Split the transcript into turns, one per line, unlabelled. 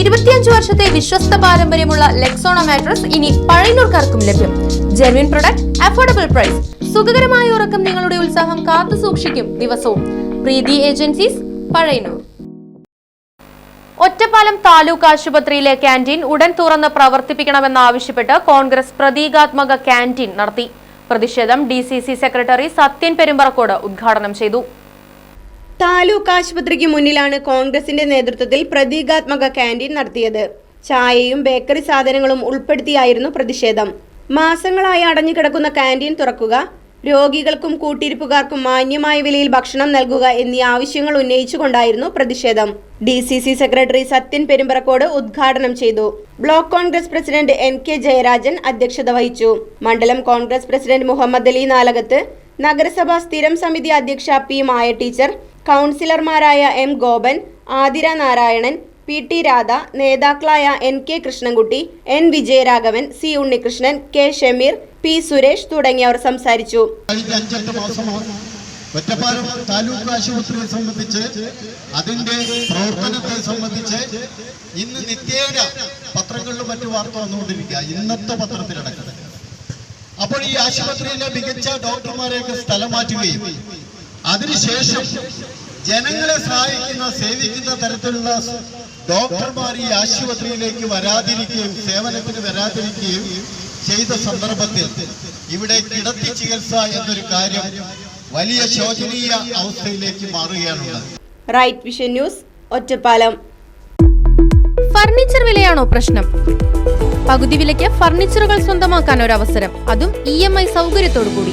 ഇരുപത്തിയഞ്ച് വർഷത്തെ വിശ്വസ്ത പാരമ്പര്യമുള്ള ലെക്സോണ മാട്രസ് ഇനി പഴയനൂർക്കാർക്കും ലഭ്യം. ജെർവിൻ പ്രൊഡക്റ്റ് അഫോർഡബിൾ പ്രൈസ് സുഖകരമായ ഉറക്കം നിങ്ങളുടെ ഉത്സാഹം കാത്തു സൂക്ഷിക്കും ദിവസവും. പ്രീതി ഏജൻസീസ് പഴയനൂർ ഒറ്റപ്പാലം താലൂക്ക് ആശുപത്രിയിലെ ക്യാന്റീൻ ഉടൻ തുറന്ന് പ്രവർത്തിപ്പിക്കണമെന്നാവശ്യപ്പെട്ട് കോൺഗ്രസ് പ്രതീകാത്മക ക്യാന്റീൻ നടത്തി. പ്രതിഷേധം ഡി സെക്രട്ടറി സത്യൻ പെരുമ്പറക്കോട് ഉദ്ഘാടനം ചെയ്തു.
താലൂക്ക് ആശുപത്രിക്ക് മുന്നിലാണ് കോൺഗ്രസിന്റെ നേതൃത്വത്തിൽ പ്രതീകാത്മക ക്യാന്റീൻ നടത്തിയത്. ചായയും ബേക്കറി സാധനങ്ങളും ഉൾപ്പെടുത്തിയായിരുന്നു പ്രതിഷേധം. മാസങ്ങളായി അടഞ്ഞുകിടക്കുന്ന ക്യാന്റീൻ തുറക്കുക രോഗികൾക്കും കൂട്ടിരിപ്പുകാർക്കും മാന്യമായ വിലയിൽ ഭക്ഷണം നൽകുക എന്നീ ആവശ്യങ്ങൾ ഉന്നയിച്ചുകൊണ്ടായിരുന്നു പ്രതിഷേധം. D C C secretary Sathyan Perumbarakkode ഉദ്ഘാടനം ചെയ്തു. Block Congress president N K Jayarajan അധ്യക്ഷത വഹിച്ചു. മണ്ഡലം കോൺഗ്രസ് പ്രസിഡന്റ് മുഹമ്മദ് അലി നാലകത്ത് നഗരസഭാ സ്ഥിരം സമിതി അധ്യക്ഷ പി മായ ടീച്ചർ കൗൺസിലർമാരായ M Gopan Athira Narayanan P T Radha നേതാക്കളായ N K Krishnankutty N Vijayaraghavan C Unnikrishnan K Shameer P Suresh തുടങ്ങിയവർ സംസാരിച്ചു.
ഒറ്റപ്പാലം താലൂക്ക് ആശുപത്രിയെ സംബന്ധിച്ച് അതിന്റെ പ്രവർത്തനത്തെ സംബന്ധിച്ച് ഇന്ന് നിത്യേന പത്രങ്ങളിലും മറ്റു വാർത്ത വന്നുകൊണ്ടിരിക്കുക. ഇന്നത്തെ പത്രത്തിലടക്കം. അപ്പോൾ ഈ ആശുപത്രിയിലെ മികച്ച ഡോക്ടർമാരെയൊക്കെ സ്ഥലം മാറ്റുകയും അതിനുശേഷം ജനങ്ങളെ സഹായിക്കുന്ന സേവിക്കുന്ന തരത്തിലുള്ള ഡോക്ടർമാർ ഈ ആശുപത്രിയിലേക്ക് വരാതിരിക്കുകയും സേവനത്തിന് വരാതിരിക്കുകയും ചെയ്ത സന്ദർഭത്തിൽ ഇവിടെ കിടത്തി ചികിത്സ എന്നൊരു കാര്യം വലിയ ശോചനീയ അവസ്ഥയിലേക്ക് മാറുകയാണുള്ളത്.
Right vision news Ottapalam.
Furniture വിലയാണോ പ്രശ്നം? പകുതി വിലയ്ക്ക് ഫർണിച്ചറുകൾ സ്വന്തമാക്കാൻ ഒരു അവസരം അതും ഇ എം ഐ സൗകര്യത്തോടു കൂടി